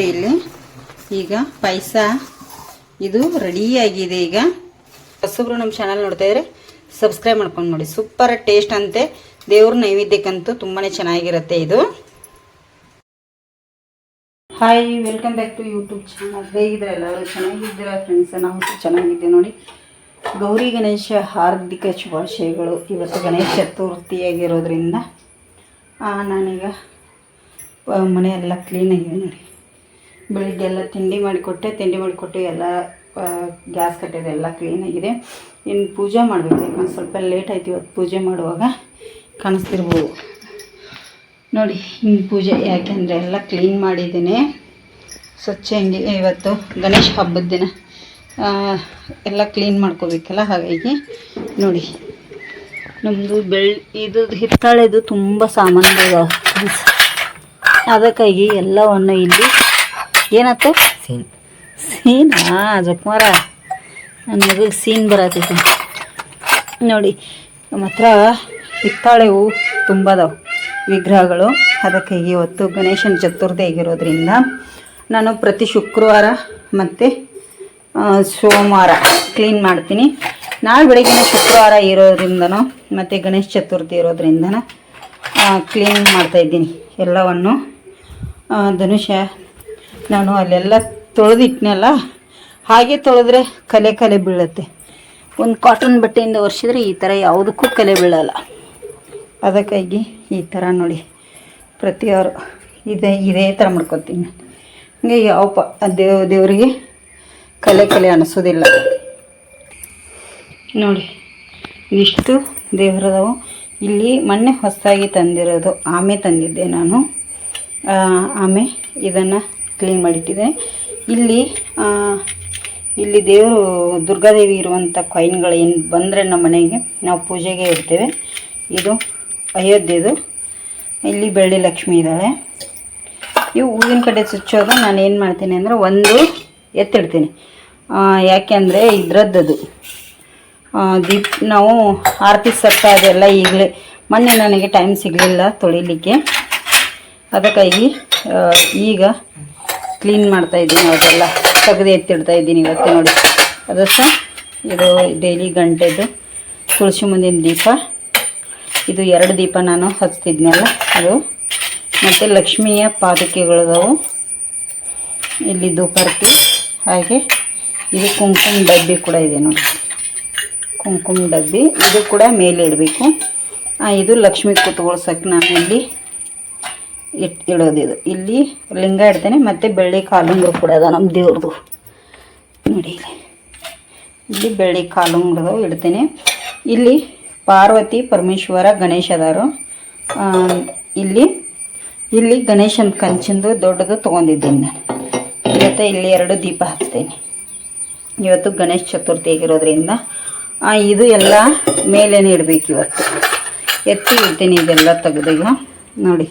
ಇಲ್ಲಿ. ಈಗ ಪಾಯಸ ಇದು ರೆಡಿಯಾಗಿದೆ ಈಗ. ಹೊಸಬ್ರು ನಮ್ಮ ಚಾನಲ್ ನೋಡ್ತಾ ಇದ್ರೆ ಸಬ್ಸ್ಕ್ರೈಬ್ ಮಾಡ್ಕೊಂಡು ನೋಡಿ. ಸೂಪರ್ ಟೇಸ್ಟ್ ಅಂತೆ. ದೇವ್ರ ನೈವೇದ್ಯಕ್ಕಂತೂ ತುಂಬಾ ಚೆನ್ನಾಗಿರುತ್ತೆ ಇದು. Hi welcome back to YouTube channel ಹೇಗಿದ್ರೆ ಎಲ್ಲರೂ? ಚೆನ್ನಾಗಿದ್ದೀರಾ ಫ್ರೆಂಡ್ಸ್ ನಾವು ಚೆನ್ನಾಗಿದ್ದೆ ನೋಡಿ. ಗೌರಿ ಗಣೇಶ ಹಾರ್ದಿಕ ಶುಭಾಶಯಗಳು. ಇವತ್ತು ಗಣೇಶ ಚತುರ್ಥಿಯಾಗಿರೋದ್ರಿಂದ ನಾನೀಗ ಮನೆಯೆಲ್ಲ ಕ್ಲೀನಾಗಿದೆ ನೋಡಿ. ಬೆಳಿಗ್ಗೆ ಎಲ್ಲ ತಿಂಡಿ ಮಾಡಿಕೊಟ್ಟೆ ತಿಂಡಿ ಮಾಡಿಕೊಟ್ಟು ಎಲ್ಲ ಗ್ಯಾಸ್ ಕಟ್ಟಿದೆ ಎಲ್ಲ ಕ್ಲೀನಾಗಿದೆ ಇನ್ನು ಪೂಜೆ ಮಾಡಬೇಕು. ಒಂದು ಸ್ವಲ್ಪ ಲೇಟ್ ಆಯ್ತು ಇವತ್ತು ಪೂಜೆ ಮಾಡುವಾಗ ಕಾಣಿಸ್ತಿರ್ಬೋದು. ನೋಡಿ ಹಿಂಗೆ ಪೂಜೆ ಯಾಕೆಂದರೆ ಎಲ್ಲ ಕ್ಲೀನ್ ಮಾಡಿದ್ದೀನಿ. ಸ್ವಚ್ಛ ಹಿಂಗೆ, ಇವತ್ತು ಗಣೇಶ ಹಬ್ಬದ ದಿನ. ಎಲ್ಲ ಕ್ಲೀನ್ ಮಾಡ್ಕೋಬೇಕಲ್ಲ ಹಾಗಾಗಿ ನೋಡಿ. ನಮ್ಮದು ಬೆಳ್, ಇದು ಹಿತ್ತಾಳೆದು ತುಂಬ ಸಾಮಾನುಗಳು ಅದಕ್ಕಾಗಿ ಎಲ್ಲವನ್ನು ಇಲ್ಲಿ ಏನಾಯ್ತು ಸೀನ್. ಸೀನಾ? ಜಕ್ಮಾರ. ನನ್ನ ಮಗಳಿಗೆ ಸೀನ್ ಬರತೈತಿ. ನೋಡಿ ನಮ್ಮ ಹತ್ರ ಹಿತ್ತಾಳೆವು ತುಂಬ ಅದಾವೆ ವಿಗ್ರಹಗಳು. ಅದಕ್ಕೆ ಇವತ್ತು ಗಣೇಶನ ಚತುರ್ಥಿ ಆಗಿರೋದ್ರಿಂದ ನಾನು ಪ್ರತಿ ಶುಕ್ರವಾರ ಮತ್ತು ಸೋಮವಾರ ಕ್ಲೀನ್ ಮಾಡ್ತೀನಿ. ನಾಳೆ ಬೆಳಗಿನ ಶುಕ್ರವಾರ ಇರೋದ್ರಿಂದನೂ ಮತ್ತು ಗಣೇಶ ಚತುರ್ಥಿ ಇರೋದ್ರಿಂದ ಕ್ಲೀನ್ ಮಾಡ್ತಾಯಿದ್ದೀನಿ ಎಲ್ಲವನ್ನು. ಧನುಷ ನಾನು ಅಲ್ಲೆಲ್ಲ ತೊಳೆದಿಟ್ನಲ್ಲ, ಹಾಗೆ ತೊಳೆದ್ರೆ ಕಲೆ ಕಲೆ ಬೀಳುತ್ತೆ. ಒಂದು ಕಾಟನ್ ಬಟ್ಟೆಯಿಂದ ಒರೆಸಿದ್ರೆ ಈ ಥರ ಯಾವುದಕ್ಕೂ ಕಲೆ ಬೀಳಲ್ಲ. ಅದಕ್ಕಾಗಿ ಈ ಥರ ನೋಡಿ ಪ್ರತಿಯವರು ಇದೇ ಇದೇ ಥರ ಮಾಡ್ಕೊತೀನಿ ಹಂಗೆ ಯಾವ ಪ, ದೇವ್, ದೇವರಿಗೆ ಕಲೆ ಕಲೆ ಅನಿಸೋದಿಲ್ಲ. ನೋಡಿ, ಇಷ್ಟು ದೇವರದವು. ಇಲ್ಲಿ ಮೊನ್ನೆ ಹೊಸದಾಗಿ ತಂದಿರೋದು ಆಮೆ ತಂದಿದ್ದೆ ನಾನು. ಆಮೆ, ಇದನ್ನು ಕ್ಲೀನ್ ಮಾಡಿಟ್ಟಿದ್ದೇನೆ ಇಲ್ಲಿ ಇಲ್ಲಿ ದೇವರು ದುರ್ಗಾದೇವಿ ಇರುವಂಥ ಕಾಯಿನ್ಗಳು ಏನು ಬಂದರೆ ನಮ್ಮ ಮನೆಗೆ ನಾವು ಪೂಜೆಗೆ ಇಡ್ತೇವೆ. ಇದು ಅಯೋಧ್ಯೆದು. ಇಲ್ಲಿ ಬೆಳ್ಳಿ ಲಕ್ಷ್ಮಿ ಇದ್ದಾಳೆ. ಇವು ಹೂವಿನ ಕಡೆ ಚುಚ್ಚೋದು ನಾನು ಏನು ಮಾಡ್ತೀನಿ ಅಂದರೆ ಒಂದು ಎತ್ತಿಡ್ತೀನಿ. ಯಾಕೆಂದರೆ ಇದ್ರದ್ದು ದೀಪ್, ನಾವು ಆರತಿ ಸತ್ತ ಅದೆಲ್ಲ ಈಗಲೇ ಮೊನ್ನೆ ನನಗೆ ಟೈಮ್ ಸಿಗಲಿಲ್ಲ ತೊಳಿಲಿಕ್ಕೆ. ಅದಕ್ಕಾಗಿ ಈಗ ಕ್ಲೀನ್ ಮಾಡ್ತಾ ಇದ್ದೀನಿ ಅದೆಲ್ಲ ತೆಗೆದು ಎತ್ತಿಡ್ತಾ ಇದ್ದೀನಿ ಇವತ್ತು ನೋಡಿ. ಅದು ಸಹ ಇದು ಡೈಲಿ ಗಂಟೆದು ತುಳಸಿ ಮುಂದಿನ ದೀಪ. ಇದು ಎರಡು ದೀಪ ನಾನು ಹಚ್ತಿದ್ನಲ್ಲ, ಅದು. ಮತ್ತು ಲಕ್ಷ್ಮಿಯ ಪಾದಕೆಗಳದವು. ಇಲ್ಲಿ ಧೂಪಾರತಿ ಹಾಗೆ ಇದು ಕುಂಕುಮ ಡಬ್ಬಿ ಕೂಡ ಇದೆ ನೋಡಿ. ಕುಂಕುಮ ಡಬ್ಬಿ, ಇದು ಕೂಡ ಮೇಲೆ ಇಡಬೇಕು. ಇದು ಲಕ್ಷ್ಮಿ ಕೂತ್ಕೊಳ್ಸಕ್ಕೆ ನಾನು ಇಲ್ಲಿ ಇಟ್ ಇಡೋದು ಇದು. ಇಲ್ಲಿ ಲಿಂಗ ಇಡ್ತೇನೆ, ಮತ್ತು ಬೆಳ್ಳಿ ಕಾಲುಂಗ್ರು ಕೂಡ ಅದ ನಮ್ಮ ದೇವ್ರದು. ನೋಡಿ ಇಲ್ಲಿ. ಬೆಳ್ಳಿ ಕಾಲುಂಗ್ರದವು ಇಡ್ತೇನೆ. ಇಲ್ಲಿ ಪಾರ್ವತಿ, ಪರಮೇಶ್ವರ, ಗಣೇಶ ಅದಾರು. ಇಲ್ಲಿ ಇಲ್ಲಿ ಗಣೇಶನ ಕಂಚಿಂದು ದೊಡ್ಡದು ತೊಗೊಂಡಿದ್ದೀನಿ ನಾನು. ಇವತ್ತು ಇಲ್ಲಿ ಎರಡು ದೀಪ ಹಚ್ತೇನೆ. ಇವತ್ತು ಗಣೇಶ ಚತುರ್ಥಿ ಆಗಿರೋದ್ರಿಂದ ಇದು ಎಲ್ಲ ಮೇಲೇನೆ ಇಡಬೇಕು ಇವತ್ತು. ಎತ್ತಿ ಇಡ್ತೀನಿ ಇದೆಲ್ಲ ತೆಗೆದಾಗ ನೋಡಿ.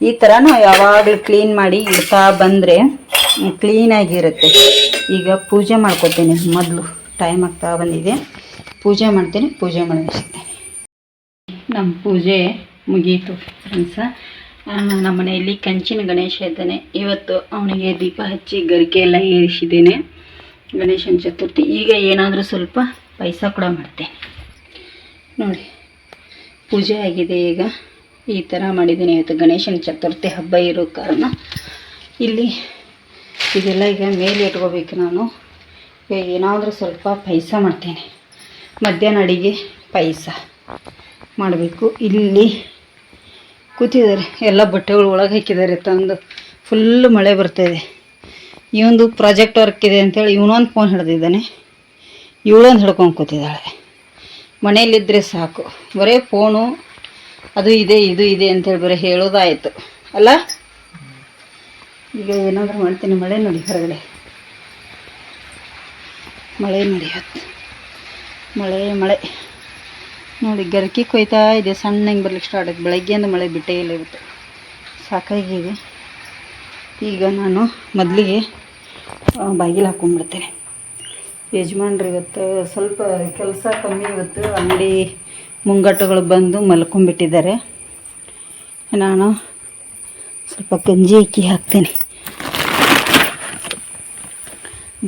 ಈ ಥರ ನಾವು ಯಾವಾಗಲೂ ಕ್ಲೀನ್ ಮಾಡಿ ಇಡ್ತಾ ಬಂದರೆ ಕ್ಲೀನಾಗಿರುತ್ತೆ ಈಗ ಪೂಜೆ ಮಾಡ್ಕೊತೀನಿ. ಮೊದಲು ಟೈಮ್ ಆಗ್ತಾ ಬಂದಿದೆ. ಪೂಜೆ ಮಾಡ್ತೀನಿ, ಪೂಜೆ ಮಾಡಿಸ್ತೇನೆ ನಮ್ಮ ಪೂಜೆ ಮುಗೀತು ಫ್ರೆಂಡ್ಸ ನಮ್ಮ ಮನೆಯಲ್ಲಿ ಕಂಚಿನ ಗಣೇಶ ಇದ್ದಾನೆ. ಇವತ್ತು ಅವನಿಗೆ ದೀಪ ಹಚ್ಚಿ ಗರಿಕೆ ಎಲ್ಲ ಏರಿಸಿದ್ದೇನೆ. ಗಣೇಶನ ಚತುರ್ಥಿ. ಈಗ ಏನಾದರೂ ಸ್ವಲ್ಪ ಪಾಯಸ ಕೂಡ ಮಾಡ್ತೇನೆ. ನೋಡಿ, ಪೂಜೆ ಆಗಿದೆ ಈಗ. ಈ ಥರ ಮಾಡಿದ್ದೀನಿ. ಇವತ್ತು ಗಣೇಶನ ಚತುರ್ಥಿ ಹಬ್ಬ ಇರೋ ಕಾರಣ ಇಲ್ಲಿ ಇದೆಲ್ಲ ಈಗ ಮೇಲೆ ಇಟ್ಕೋಬೇಕು ನಾನು. ಏನಾದರೂ ಸ್ವಲ್ಪ ಪಾಯಸ ಮಾಡ್ತೇನೆ. ಮಧ್ಯಾಹ್ನ ಅಡಿಗೆ ಪಾಯಸ ಮಾಡಬೇಕು. ಇಲ್ಲಿ ಕೂತಿದ್ದಾರೆ. ಎಲ್ಲ ಬಟ್ಟೆಗಳು ಒಳಗೆ ಹಾಕಿದ್ದಾರೆ. ತಂದು ಫುಲ್ಲು ಮಳೆ ಬರ್ತಾಯಿದೆ ಇವೊಂದು ಪ್ರಾಜೆಕ್ಟ್ ವರ್ಕ್ ಇದೆ ಅಂತೇಳಿ ಇವನೊಂದು ಫೋನ್ ಹಿಡ್ದಿದ್ದಾನೆ. ಇವಳೊಂದು ಹಿಡ್ಕೊಂಡು ಕೂತಿದ್ದಾಳೆ. ಮನೆಯಲ್ಲಿದ್ದರೆ ಸಾಕು. ಬರೀ ಫೋನು ಅದು ಇದೆ, ಇದು ಇದೆ ಅಂತೇಳಿ ಬರೀ ಹೇಳೋದಾಯಿತು. ಅಲ್ಲ? ಈಗ ಏನಾದರೂ ಮಾಡ್ತೀನಿ, ಮಳೆ ನೋಡಿ ಹೊರಗಡೆ. ಮಳೆ ನೋಡಿ ಹತ್ತು. ಮಳೆ ಮಳೆ. ನೋಡಿ, ಗರ್ಕಿ ಕೊಯ್ತಾ ಇದೆ ಸಣ್ಣಂಗೆ ಬರ್ಲಿಕ್ಕೆ ಸ್ಟಾರ್ಟ್ ಆಯ್ತು. ಬೆಳಗ್ಗೆಯಿಂದ ಮಳೆ ಬಿಟ್ಟೇ ಇಲ್ಲ ಇವತ್ತು. ಸಾಕಾಗಿದೆ. ಈಗ ನಾನು ಮೊದಲಿಗೆ ಬಾಗಿಲು ಹಾಕೊಂಡ್ಬಿಡ್ತೇನೆ. ಯಜಮಾನ್ರು ಇವತ್ತು ಸ್ವಲ್ಪ ಕೆಲಸ ಕಮ್ಮಿ ಇವತ್ತು, ಅಂಗಡಿ ಮುಂಗಟ್ಟುಗಳು ಬಂದು ಮಲ್ಕೊಂಡ್ಬಿಟ್ಟಿದ್ದಾರೆ. ನಾನು ಸ್ವಲ್ಪ ಗಂಜಿ ಅಕ್ಕಿ ಹಾಕ್ತೀನಿ.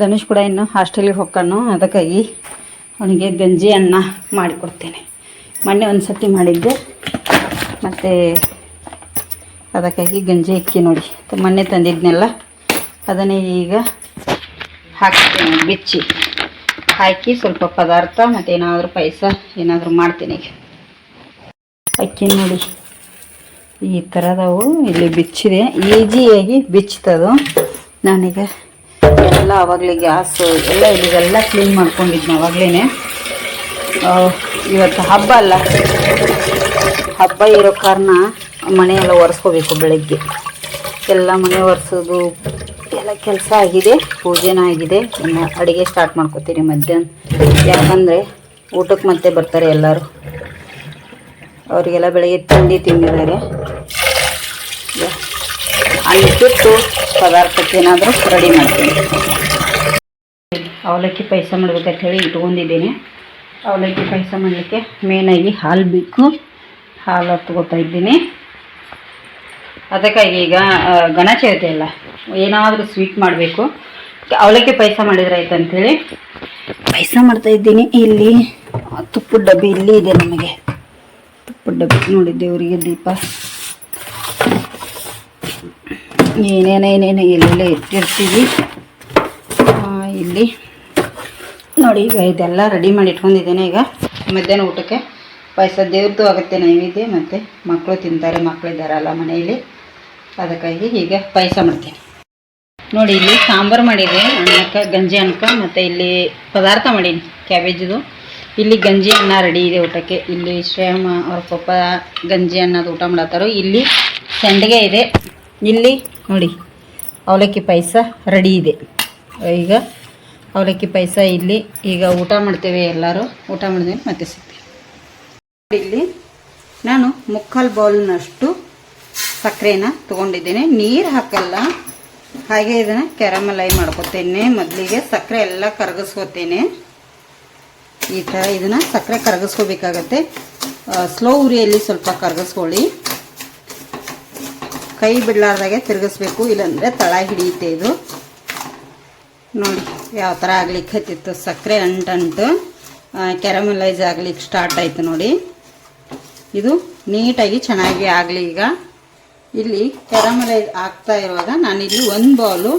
ಧನುಷ್ ಕೂಡ ಇನ್ನು ಹಾಸ್ಟೆಲಿಗೆ ಹೋಗ್ಕಣ್ಣು ಅದಕ್ಕಾಗಿ ಅವನಿಗೆ ಗಂಜಿ ಅನ್ನ ಮಾಡಿಕೊಡ್ತೇನೆ. ಮೊನ್ನೆ ಒಂದು ಸತಿ ಮಾಡಿದ್ದೆ. ಮತ್ತು ಅದಕ್ಕಾಗಿ ಗಂಜಿ ಅಕ್ಕಿ ನೋಡಿ. ಮೊನ್ನೆ ತಂದಿದ್ನೆಲ್ಲ, ಅದನ್ನೇ ಈಗ ಹಾಕ್ತೇನೆ ಬಿಚ್ಚಿ. ಹಾಕಿ ಸ್ವಲ್ಪ ಪದಾರ್ಥ ಮತ್ತು ಏನಾದರೂ ಪಾಯಸ ಏನಾದರೂ ಮಾಡ್ತೀನಿ ಅಕ್ಕಿ ನೋಡಿ. ಈ ಥರದವು ಇಲ್ಲಿ ಬಿಚ್ಚಿದೆ. ಈಜಿಯಾಗಿ ಬಿಚ್ಚಿತದು ನನಗೆ ಎಲ್ಲ ಆವಾಗಲೇ ಗ್ಯಾಸು ಎಲ್ಲ ಇಲ್ಲಿಗೆಲ್ಲ ಕ್ಲೀನ್ ಮಾಡ್ಕೊಂಡಿದ್ನ ಆವಾಗಲೇ ಇವತ್ತು ಹಬ್ಬ ಅಲ್ಲ. ಹಬ್ಬ ಇರೋ ಕಾರಣ ಮನೆಯೆಲ್ಲ ಒರೆಸ್ಕೋಬೇಕು ಬೆಳಗ್ಗೆ. ಎಲ್ಲ ಮನೆ ಒರೆಸೋದು ಎಲ್ಲ ಕೆಲಸ ಆಗಿದೆ, ಪೂಜೆನೂ ಆಗಿದೆ. ಇನ್ನು ಅಡುಗೆ ಸ್ಟಾರ್ಟ್ ಮಾಡ್ಕೋತೀನಿ ಮಧ್ಯಾಹ್ನ. ಯಾಕಂದರೆ ಊಟಕ್ಕೆ ಮತ್ತೆ ಬರ್ತಾರೆ ಎಲ್ಲರೂ. ಅವರಿಗೆಲ್ಲ ಬೆಳಗ್ಗೆ ತಿಂಡಿ ತಿಂದಿದ್ದಾರೆ. ಅಲ್ಲಿ ಬಿಟ್ಟು ಪದಾರ್ಥಕ್ಕೆ ಏನಾದರೂ ರೆಡಿ ಮಾಡ್ತೀನಿ. ಅವಲಕ್ಕಿ ಪಾಯಸ ಮಾಡ್ಬೇಕಂತ ಹೇಳಿ ಇಟ್ಕೊಂಡಿದ್ದೀನಿ. ಅವಲಕ್ಕಿ ಪಾಯಸ ಮಾಡಲಿಕ್ಕೆ ಮೇನಾಗಿ ಹಾಲು ಬೇಕು. ಹಾಲು ತಗೋತಾ ಇದ್ದೀನಿ. ಅದಕ್ಕಾಗಿ ಈಗ ಗಣ ಅಲ್ಲ, ಏನಾದರೂ ಸ್ವೀಟ್ ಮಾಡಬೇಕು. ಅವಲಕ್ಕಿ ಪಾಯಸ ಮಾಡಿದ್ರೆ ಆಯ್ತು ಅಂಥೇಳಿ. ಪಾಯಸ ಮಾಡ್ತಾ ಇದ್ದೀನಿ. ಇಲ್ಲಿ ತುಪ್ಪದ ಡಬ್ಬಿ ಇಲ್ಲಿ ಇದೆ ನಮಗೆ. ತುಪ್ಪದ ಡಬ್ಬಿ ನೋಡಿ ದೇವರಿಗೆ ದೀಪ. ಏನೇನೇನೇನು ಎಲ್ಲೆಲ್ಲ ಇಟ್ಟಿರ್ತೀವಿ. ಇಲ್ಲಿ. ನೋಡಿ, ಈಗ ಇದೆಲ್ಲ ರೆಡಿ ಮಾಡಿ ಇಟ್ಕೊಂಡಿದ್ದೇನೆ ಈಗ. ಮಧ್ಯಾಹ್ನ ಊಟಕ್ಕೆ. ಪಾಯಸ ದೇವ್ರದ್ದು ಆಗುತ್ತೆ, ನೈವೇದ್ಯ ಮತ್ತು ಮಕ್ಕಳು ತಿಂತಾರೆ ಮಕ್ಕಳಿದ್ದಾರಲ್ಲ ಮನೆಯಲ್ಲಿ. ಅದಕ್ಕಾಗಿ ಈಗ ಪಾಯಸ ಮಾಡ್ತೀನಿ. ನೋಡಿ, ಇಲ್ಲಿ ಸಾಂಬಾರು ಮಾಡಿದೆ, ಅನ್ನಕ್ಕೆ, ಗಂಜಿ ಅನ್ನಕ್ಕೆ, ಮತ್ತು ಇಲ್ಲಿ ಪದಾರ್ಥ ಮಾಡೀನಿ, ಕ್ಯಾಬೇಜದು. ಇಲ್ಲಿ ಗಂಜಿ ಅನ್ನ ರೆಡಿ ಇದೆ ಊಟಕ್ಕೆ. ಇಲ್ಲಿ ಶ್ರೇಮ ಅವ್ರ ಪಪ್ಪ ಗಂಜಿ ಅನ್ನದು ಊಟ ಮಾಡತ್ತಾರೋ. ಇಲ್ಲಿ ಸಂಡಿಗೆ ಇದೆ. ಇಲ್ಲಿ ನೋಡಿ, ಅವಲಕ್ಕಿ ಪಾಯಸ ರೆಡಿ ಇದೆ. ಈಗ ಅವಲಕ್ಕಿ ಪಾಯಸ ಇಲ್ಲಿ, ಈಗ ಊಟ ಮಾಡ್ತೇವೆ ಎಲ್ಲರೂ. ಊಟ ಮಾಡಿದ್ವಿ ಮತ್ತೆ ಸಿಗ್ತೀವಿ. ಇಲ್ಲಿ ನಾನು ಮುಕ್ಕಾಲು ಬೌಲ್ನಷ್ಟು ಸಕ್ಕರೆನ ತೊಗೊಂಡಿದ್ದೇನೆ. ನೀರು ಹಾಕಲ್ಲ. ಹಾಗೆ ಇದನ್ನು ಕ್ಯಾರಮಲೈ ಮಾಡ್ಕೊತೇನೆ. ಮೊದಲಿಗೆ ಸಕ್ಕರೆ ಎಲ್ಲ ಕರಗಿಸ್ಕೊತೇನೆ. ಈ ಥರ ಇದನ್ನು ಸಕ್ಕರೆ ಕರಗಿಸ್ಕೋಬೇಕಾಗತ್ತೆ. ಸ್ಲೋ ಉರಿಯಲ್ಲಿ ಸ್ವಲ್ಪ ಕರಗಿಸ್ಕೊಳ್ಳಿ. ಕೈ ಬಿಡಲಾರ್ದಾಗೆ ತಿರುಗಿಸ್ಬೇಕು. ಇಲ್ಲಾಂದರೆ ತಳ ಹಿಡಿಯುತ್ತೆ ಇದು. ನೋಡಿ, ಯಾವ ಥರ ಆಗ್ಲಿಕ್ಕೆ ಹತ್ತಿತ್ತು. ಸಕ್ಕರೆ ಅಂಟಂಟು. ಕ್ಯಾರಮಲೈಸ್ ಆಗ್ಲಿಕ್ಕೆ ಸ್ಟಾರ್ಟ್ ಆಯಿತು ನೋಡಿ. ಇದು ನೀಟಾಗಿ ಚೆನ್ನಾಗಿ ಆಗಲಿ ಈಗ. ಇಲ್ಲಿ ಕ್ಯಾರಮಲೈಸ್ ಆಗ್ತಾ ಇರುವಾಗ ನಾನಿಲ್ಲಿ ಒಂದು ಬೌಲು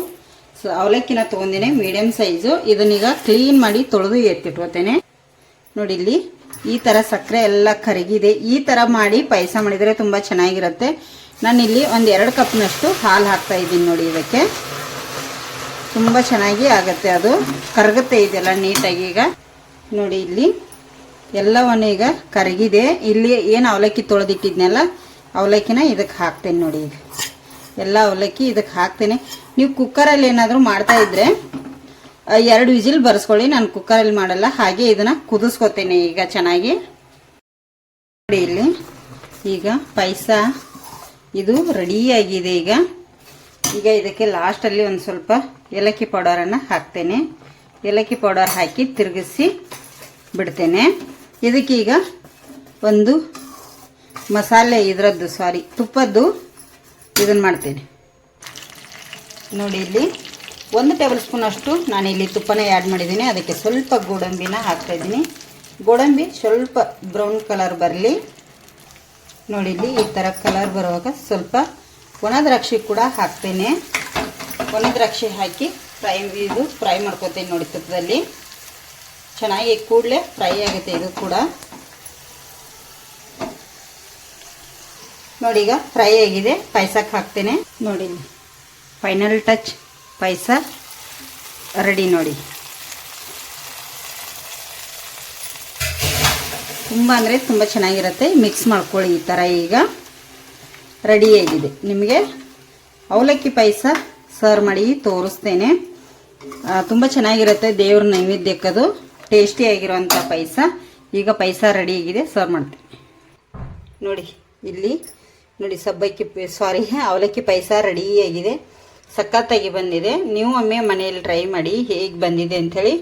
ಅವಲಕ್ಕಿನ ತೊಗೊಂಡಿನಿ ಮೀಡಿಯಮ್ ಸೈಜು ಇದನ್ನೀಗ ಕ್ಲೀನ್ ಮಾಡಿ ತೊಳೆದು ಎತ್ತಿಟ್ಕೋತೇನೆ. ನೋಡಿ ಇಲ್ಲಿ ಈ ಥರ ಸಕ್ಕರೆ ಎಲ್ಲ ಕರಗಿದೆ. ಈ ಥರ ಮಾಡಿ ಪಾಯಸ ಮಾಡಿದರೆ ತುಂಬ ಚೆನ್ನಾಗಿರುತ್ತೆ. ನಾನಿಲ್ಲಿ ಒಂದು ಎರಡು ಕಪ್ನಷ್ಟು ಹಾಲು ಹಾಕ್ತಾ ಇದ್ದೀನಿ ನೋಡಿ ಇದಕ್ಕೆ. ತುಂಬ ಚೆನ್ನಾಗಿ ಆಗುತ್ತೆ ಅದು. ಕರಗುತ್ತೆ ಇದೆಲ್ಲ ನೀಟಾಗಿ ಈಗ. ನೋಡಿ ಇಲ್ಲಿ ಎಲ್ಲವನ್ನು ಈಗ ಕರಗಿದೆ. ಇಲ್ಲಿ ಏನು ಅವಲಕ್ಕಿ ತೊಳೆದಿಟ್ಟಿದ್ನಲ್ಲ ಅವಲಕ್ಕಿನ ಇದಕ್ಕೆ ಹಾಕ್ತೇನೆ ನೋಡಿ ಎಲ್ಲ ಅವಲಕ್ಕಿ ಇದಕ್ಕೆ ಹಾಕ್ತೇನೆ. ನೀವು ಕುಕ್ಕರಲ್ಲಿ ಏನಾದರೂ ಮಾಡ್ತಾ ಇದ್ರೆ ಎರಡು ವಿಜಿಲ್ ಬರ್ಸ್ಕೊಳ್ಳಿ. ನಾನು ಕುಕ್ಕರಲ್ಲಿ ಮಾಡಲ್ಲ. ಹಾಗೆ ಇದನ್ನು ಕುದಿಸ್ಕೊತೇನೆ ಈಗ ಚೆನ್ನಾಗಿ. ನೋಡಿ ಇಲ್ಲಿ. ಈಗ ಪಾಯಸ ಇದು ರೆಡಿಯಾಗಿದೆ ಈಗ. ಈಗ ಇದಕ್ಕೆ ಲಾಸ್ಟಲ್ಲಿ ಒಂದು ಸ್ವಲ್ಪ ಏಲಕ್ಕಿ ಪೌಡರನ್ನು ಹಾಕ್ತೇನೆ. ಏಲಕ್ಕಿ ಪೌಡರ್ ಹಾಕಿ ತಿರುಗಿಸಿ ಬಿಡ್ತೇನೆ. ಇದಕ್ಕೀಗ ಒಂದು ಮಸಾಲೆ ಇದರದ್ದು ಸಾರಿ ತುಪ್ಪದ್ದು ಇದನ್ನು ಮಾಡ್ತೀನಿ. ನೋಡಿ ಇಲ್ಲಿ, ಒಂದು ಟೇಬಲ್ ಸ್ಪೂನ್ ಅಷ್ಟು ನಾನು ಇಲ್ಲಿ ತುಪ್ಪನ ಆ್ಯಡ್ ಮಾಡಿದ್ದೀನಿ. ಅದಕ್ಕೆ ಸ್ವಲ್ಪ ಗೋಡಂಬಿನ ಹಾಕ್ತಾಯಿದ್ದೀನಿ ಗೋಡಂಬಿ ಸ್ವಲ್ಪ ಬ್ರೌನ್ ಕಲರ್ ಬರಲಿ. ನೋಡಿ ಇಲ್ಲಿ ಈ ಥರ ಕಲರ್ ಬರುವಾಗ ಸ್ವಲ್ಪ ಒಣ ದ್ರಾಕ್ಷಿ ಕೂಡ ಹಾಕ್ತೇನೆ. ಒಣ ದ್ರಾಕ್ಷಿ ಹಾಕಿ ಫ್ರೈ ಇದು ಫ್ರೈ ಮಾಡ್ಕೊತೀನಿ ನೋಡಿ ತುಪ್ಪದಲ್ಲಿ. ಚೆನ್ನಾಗಿ ಕೂಡಲೇ ಫ್ರೈ ಆಗುತ್ತೆ ಇದು ಕೂಡ. ನೋಡಿ ಈಗ ಫ್ರೈ ಆಗಿದೆ ಪಾಯಸಕ್ಕೆ ಹಾಕ್ತೇನೆ. ನೋಡಿ ಫೈನಲ್ ಟಚ್ ಪಾಯಸ. ರೆಡಿ ನೋಡಿ. ತುಂಬ ಅಂದರೆ ತುಂಬ ಚೆನ್ನಾಗಿರುತ್ತೆ. ಮಿಕ್ಸ್ ಮಾಡ್ಕೊಳ್ಳಿ ಈ ಥರ ಈಗ. ರೆಡಿಯಾಗಿದೆ ನಿಮಗೆ ಅವಲಕ್ಕಿ ಪಾಯಸ ಸರ್ವ್ ಮಾಡಿ ತೋರಿಸ್ತೇನೆ. ತುಂಬ ಚೆನ್ನಾಗಿರುತ್ತೆ ದೇವ್ರ ನೈವೇದ್ಯಕ್ಕದು. ಟೇಸ್ಟಿಯಾಗಿರುವಂಥ ಪಾಯಸ. ಈಗ ಪಾಯಸ ರೆಡಿಯಾಗಿದೆ ಸರ್ವ್ ಮಾಡ್ತೀನಿ. ನೋಡಿ, ಇಲ್ಲಿ ನೋಡಿ, ಸಬ್ಬಕ್ಕಿ ಸಾರಿ ಅವಲಕ್ಕಿ ಪಾಯಸ ರೆಡಿಯಾಗಿದೆ ಸಖತ್ತಾಗಿ ಬಂದಿದೆ. ನೀವು ಒಮ್ಮೆ ಮನೆಯಲ್ಲಿ ಟ್ರೈ ಮಾಡಿ ಹೇಗೆ ಬಂದಿದೆ ಅಂಥೇಳಿ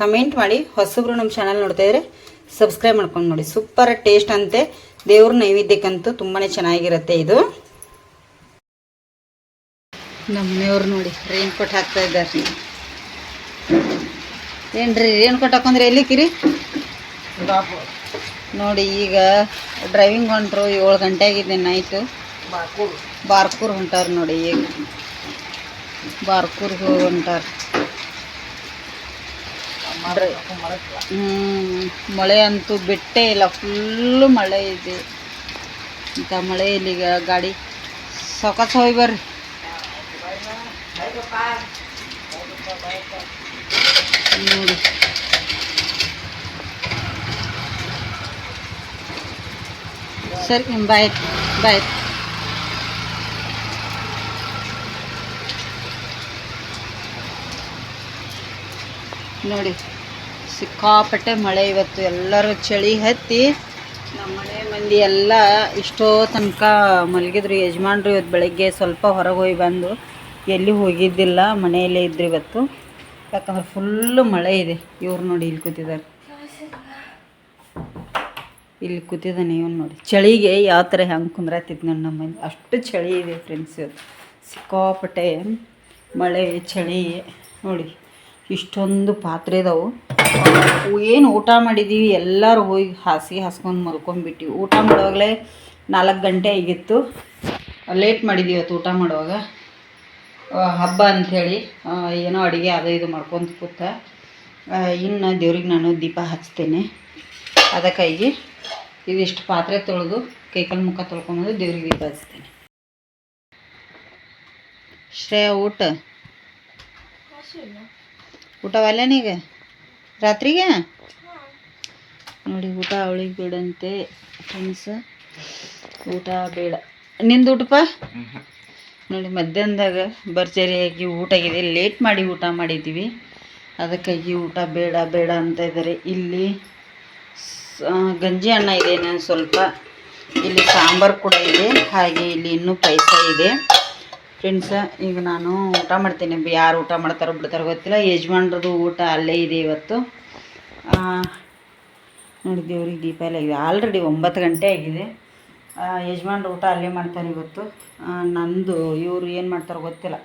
ಕಮೆಂಟ್ ಮಾಡಿ. ಹೊಸಬ್ರು ನಮ್ಮ ಚಾನಲ್ ನೋಡ್ತಾ ಇದ್ರೆ ಸಬ್ಸ್ಕ್ರೈಬ್ ಮಾಡ್ಕೊಂಡು ನೋಡಿ. ಸೂಪರ್ ಟೇಸ್ಟ್ ಅಂತೆ. ದೇವ್ರ ನೈವೇದ್ಯಕ್ಕಂತೂ ತುಂಬಾ ಚೆನ್ನಾಗಿರುತ್ತೆ ಇದು. ನಮ್ಮನೆಯವ್ರು ನೋಡಿ ರೈನ್ ಕೋಟ್ ಹಾಕ್ತಾ ಇದ್ದಾರೆ. ಏನ್ರಿ ಏನು ಹಾಕೊಂಡ್ರೆ ಎಲ್ಲಿಕ್ಕಿರಿ? ನೋಡಿ ಈಗ ಡ್ರೈವಿಂಗ್ ಹೊಂಟ್ರು ಏಳು ಗಂಟೆ ಆಗಿದೆ ನೈಟು ಬಾರ್ಕೂರ್ ಹೊಂಟಾರ ನೋಡಿ ಈಗ. ಬಾರ್ಕೂರ್ಗೆ ಹೋಗಿ ಹೊಂಟಾರ. ಹ್ಞೂ ಮಳೆ ಅಂತೂ ಬಿಟ್ಟೇ ಇಲ್ಲ ಫುಲ್ಲು ಮಳೆ ಇದೆ. ಇಂಥ ಮಳೆಯಲ್ಲಿ ಈಗ ಗಾಡಿ ಸೌಕಾಸ ಹೋಗಿ ಬರ್ರಿ. ನೋಡಿ. ಸರಿ ಬಾಯ್ ಬಾಯ್ ನೋಡಿ, ಸಿಕ್ಕಾಪಟ್ಟೆ ಮಳೆ ಇವತ್ತು. ಎಲ್ಲರೂ ಚಳಿ ಹತ್ತಿ ನಮ್ಮ ಮನೆ ಮಂದಿ ಎಲ್ಲ ಇಷ್ಟೋ ತನಕ ಮಲಗಿದ್ರು. ಯಜಮಾನ್ರು ಇವತ್ತು ಬೆಳಗ್ಗೆ ಸ್ವಲ್ಪ ಹೊರಗೆ ಹೋಗಿ ಬಂದು ಎಲ್ಲಿ ಹೋಗಿದ್ದಿಲ್ಲ, ಮನೆಯಲ್ಲೇ ಇದ್ರು ಇವತ್ತು. ಯಾಕಂದ್ರೆ ಫುಲ್ಲು ಮಳೆ ಇದೆ. ಇವ್ರು ನೋಡಿ ಇಲ್ಲಿ ಕೂತಿದ್ದಾರೆ. ಇಲ್ಲಿ ಕೂತಿದ್ದಾನೆ ಇವನು ನೋಡಿ. ಚಳಿಗೆ ಯಾವ ಥರ ಹೆಂಗೆ ಕುಂದ್ರತ್ತಿತ್ತು ನನ್ನ ನಮ್ಮ ಅಷ್ಟು ಚಳಿ ಇದೆ ಫ್ರೆಂಡ್ಸ್ ಸಿಕ್ಕಾಪಟ್ಟೆ ಮಳೆ, ಚಳಿ. ನೋಡಿ, ಇಷ್ಟೊಂದು ಪಾತ್ರೆ ಇದಾವೆ. ಏನು ಊಟ ಮಾಡಿದ್ದೀವಿ ಎಲ್ಲರೂ ಹೋಗಿ ಹಾಸಿಗೆ ಹಾಸ್ಕೊಂಡು ಮಲ್ಕೊಂಡ್ಬಿಟ್ಟಿವಿ ಊಟ ಮಾಡುವಾಗಲೇ ನಾಲ್ಕು ಗಂಟೆ ಆಗಿತ್ತು. ಲೇಟ್ ಮಾಡಿದ್ದೀವಿ ಇವತ್ತು ಊಟ ಮಾಡುವಾಗ. ಹಬ್ಬ ಅಂಥೇಳಿ ಏನೋ ಅಡುಗೆ ಅದು ಇದು ಮಾಡ್ಕೊಂತ ಕೂತ ಇನ್ನು ದೇವ್ರಿಗೆ ನಾನು ದೀಪ ಹಚ್ತೇನೆ. ಅದಕ್ಕಾಗಿ ಇದಿಷ್ಟು ಪಾತ್ರೆ ತೊಳೆದು ಕೈಕಾಲು ಮುಖ ತೊಳ್ಕೊಂಬಂದು ದೇವ್ರಿಗೆ ದೀಪ ಶ್ರೇಯಾ, ಊಟ? ಊಟವಲ್ಲ ನೀಗೆ ರಾತ್ರಿಗೆ? ನೋಡಿ, ಊಟ ಅವಳಿಗೆ ಬೇಡಂತೆ ಫ್ರೆಂಡ್ಸ್ ಊಟ ಬೇಡ. ನಿಂದು ಊಟಪ್ಪ? ನೋಡಿ, ಮಧ್ಯಾಹ್ನದಾಗ ಭರ್ಜರಿಯಾಗಿ ಊಟ ಆಗಿದೆ. ಲೇಟ್ ಮಾಡಿ ಊಟ ಮಾಡಿದ್ದೀವಿ. ಅದಕ್ಕಾಗಿ ಊಟ ಬೇಡ ಬೇಡ ಅಂತ ಇದ್ದಾರೆ. ಇಲ್ಲಿ ಗಂಜಿ ಅನ್ನ ಇದೆ ನಾನು ಸ್ವಲ್ಪ. ಇಲ್ಲಿ ಸಾಂಬಾರು ಕೂಡ ಇದೆ. ಹಾಗೆ ಇಲ್ಲಿ ಇನ್ನೂ ಪಾಯಸ ಇದೆ. ಫ್ರೆಂಡ್ಸ ಈಗ ನಾನು ಊಟ ಮಾಡ್ತೀನಿ. ಯಾರು ಊಟ ಮಾಡ್ತಾರೋ ಬಿಡ್ತಾರೋ ಗೊತ್ತಿಲ್ಲ. ಯಜಮಾನ್ರದ್ದು ಊಟ ಅಲ್ಲೇ ಇದೆ ಇವತ್ತು. ನೋಡಿ ದೇವ್ರಿಗೆ ದೀಪ ಎಲ್ಲ ಇದೆ. ಆಲ್ರೆಡಿ ಒಂಬತ್ತು ಗಂಟೆ ಆಗಿದೆ. ಯಜಮಾನ್ರು ಊಟ ಅಲ್ಲೇ ಮಾಡ್ತಾರೆ ಇವತ್ತು. ನಂದು ಇವರು ಏನು ಮಾಡ್ತಾರೋ ಗೊತ್ತಿಲ್ಲ.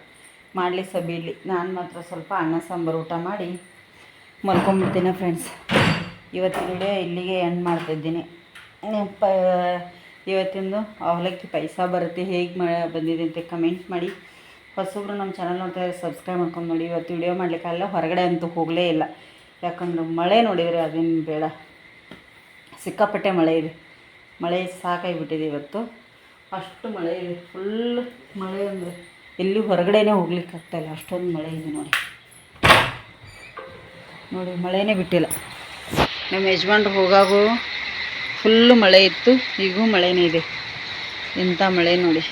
ಮಾಡಲಿ ಸಬೀಲಿ. ನಾನು ಮಾತ್ರ ಸ್ವಲ್ಪ ಅನ್ನ, ಸಾಂಬಾರು ಊಟ ಮಾಡಿ ಮಲ್ಕೊಂಡ್ಬಿಡ್ತೀನಿ ಫ್ರೆಂಡ್ಸ್ ಇವತ್ತಿನ ವಿಡಿಯೋ ಇಲ್ಲಿಗೆ ಎಂಡ್ ಮಾಡ್ತಿದ್ದೀನಿ ಪ, ಇವತ್ತಿಂದು ಅವಲಕ್ಕಿ ಪೈಸ ಬರುತ್ತೆ. ಹೇಗೆ ಮಾ, ಬಂದಿದೆ ಅಂತ ಕಮೆಂಟ್ ಮಾಡಿ. ಹೊಸಬ್ರು ನಮ್ಮ ಚಾನಲ್ ನೋಡ್ತಾ ಸಬ್ಸ್ಕ್ರೈಬ್ ಮಾಡ್ಕೊಂಡು ನೋಡಿ. ಇವತ್ತು ವಿಡಿಯೋ ಮಾಡಲಿಕ್ಕೆಲ್ಲ ಹೊರಗಡೆ ಅಂತೂ ಹೋಗಲೇ ಇಲ್ಲ. ಯಾಕಂದ್ರೆ ಮಳೆ ನೋಡಿದರೆ ಅದೇನು ಬೇಡ. ಸಿಕ್ಕಾಪಟ್ಟೆ ಮಳೆ ಇದೆ. ಮಳೆ ಸಾಕಾಗಿಬಿಟ್ಟಿದೆ ಇವತ್ತು. ಅಷ್ಟು ಮಳೆ ಇದೆ. ಫುಲ್ ಮಳೆ ಅಂದರೆ ಎಲ್ಲಿ ಹೊರಗಡೆನೇ ಹೋಗ್ಲಿಕ್ಕೆ ಆಗ್ತಾಯಿಲ್ಲ ಅಷ್ಟೊಂದು ಮಳೆ ಇದೆ ನೋಡಿ. ನೋಡಿ, ಮಳೆನೇ ಬಿಟ್ಟಿಲ್ಲ. ನಮ್ಮ ಯಜಮಾನ್ರು ಹೋಗಾಗೂ ಫುಲ್ಲು ಮಳೆ ಇತ್ತು, ಈಗೂ ಮಳೆನೇ ಇದೆ. ಇಂಥ ಮಳೆ ನೋಡಿ.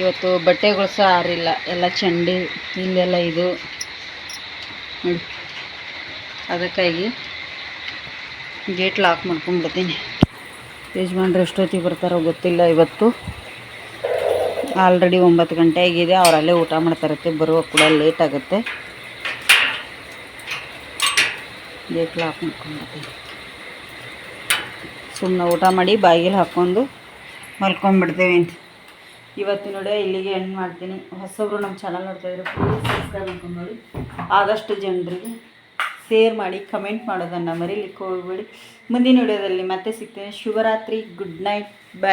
ಇವತ್ತು ಬಟ್ಟೆಗಳು ಸಹ ಆರಿಲ್ಲ, ಎಲ್ಲ ಚಂಡಿ, ಇಲ್ಲೆಲ್ಲ ಇದು. ನೋಡಿ, ಅದಕ್ಕಾಗಿ ಗೇಟ್ ಲಾಕ್ ಮಾಡ್ಕೊಂಡ್ಬಿಡ್ತೀನಿ. ಯಜಮಾನ್ರು ಎಷ್ಟೊತ್ತಿಗೆ ಬರ್ತಾರೋ ಗೊತ್ತಿಲ್ಲ ಇವತ್ತು. ಆಲ್ರೆಡಿ ಒಂಬತ್ತು ಗಂಟೆ ಆಗಿದೆ ಅವರಲ್ಲೇ ಊಟ ಮಾಡ್ತಾರತ್ತೆ ಬರುವ ಕೂಡ ಲೇಟ್ ಆಗುತ್ತೆ. ಗೇಟ್ ಹಾಕಿ ಮಾಡ್ಕೊಂಡ್ಬಿಡ್ತೀನಿ. ಸುಮ್ಮನೆ ಊಟ ಮಾಡಿ ಬಾಗಿಲು ಹಾಕ್ಕೊಂಡು ಮಲ್ಕೊಂಡ್ಬಿಡ್ತೇವೆ. ಅಂತ ಇವತ್ತಿನ ನೋಡಿ, ಇಲ್ಲಿಗೆ ಎಂಡ್ ಮಾಡ್ತೀನಿ. ಹೊಸಬ್ರು ನಮ್ಮ ಚಾನಲ್ ನೋಡ್ತಾ ಇದ್ರೆ ಪ್ಲೀಸ್ ಸಬ್ಸ್ಕ್ರೈಬ್ ಮಾಡ್ಕೊಂಡು ಆದಷ್ಟು ಜನರಿಗೆ ಶೇರ್ ಮಾಡಿ ಕಮೆಂಟ್ ಮಾಡೋದನ್ನು ಮರೀಲಿಕ್ಕೆ ಹೋಗ್ಬೇಡಿ. ಮುಂದಿನ ವಿಡಿಯೋದಲ್ಲಿ ಮತ್ತೆ ಸಿಗ್ತೇನೆ. ಶುಭರಾತ್ರಿ ಗುಡ್ ನೈಟ್ ಬಾಯ್